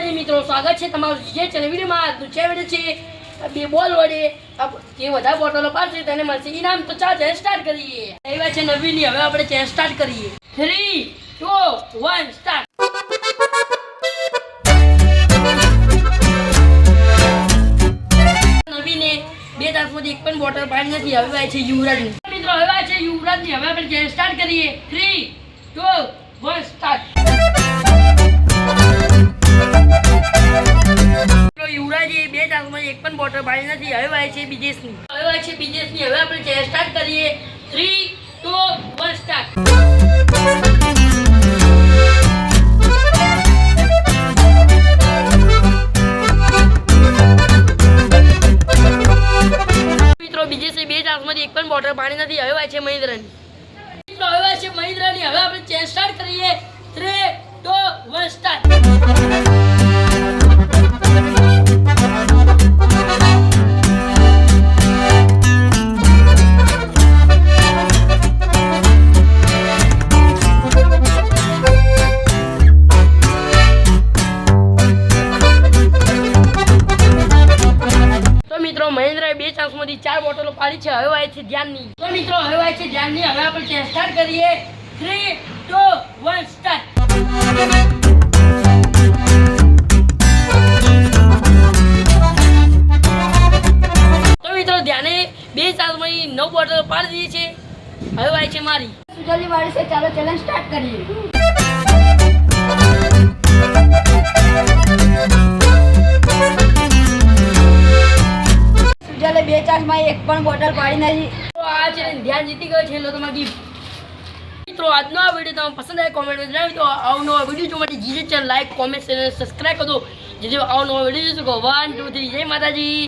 માતાજી મિત્રો, સ્વાગત છે તમારું જે ચેનલ વિડીયોમાં. આજનું છે વીડિયો છે, બે બોલ વડે. જે વધારે બોટલો પાડશે તેને મળશે. ઇનામ તો ચાલ ચેન સ્ટાર્ટ કરીએ. એવા છે નવીની હવે આપણે ચેન સ્ટાર્ટ કરીએ. થ્રી ટુ વન સ્ટાર્ટ નવીને એક પણ બોટલ પાડી નથી. હવે છે યુવરાજની. મિત્રો, હવે યુવરાજની. હવે આપણે ચેન સ્ટાર્ટ કરીએ. Three two one start bottle પાડી નથી, હવે વાય છે બિઝનેસની હવે વાય છે બિઝનેસની હવે આપણે ચેર સ્ટાર્ટ કરીએ થ્રી ટુ વન સ્ટાર્ટ પણ બોટલ પાણી નથી, હવે વાય છે મહિન્દ્રાની. હવે વાય છે મહિન્દ્રાની. હવે આપણે ચેસ્ટ સ્ટાર્ટ મહેન્દ્રએ બે ચાન્સમાંથી ચાર બોટલો પાડી છે. હવે વાય છે ધ્યાનની. તો મિત્રો, હવે વાય છે ધ્યાનની. હવે આપણે ચેસ સ્ટાર્ટ કરીએ. થ્રી ટુ વન સ્ટાર્ટ મિત્રો, ધ્યાને બે ચાન્સમાંથી નવ બોટલો પાડી દીધી છે. હવે છે મારી. ચાલો ચેલેન્જ સ્ટાર્ટ કરીએ. સુજલે બે ચાન્સમાં એક પણ બોટલ પાડી નથી તો આ છે ધ્યાન જીતી ગયો છે એટલે તમારી ગીફ્ટ મિત્રો, આજનો આ વીડિયો તમને પસંદ આવે કોમેન્ટ જણાવી તો અવનવા વીડિયો જોવા માટે GJ channel like comment channel subscribe કરો. જેથી અવનવા વીડિયો જોઈ વન ટુ થ્રી જય માતાજી.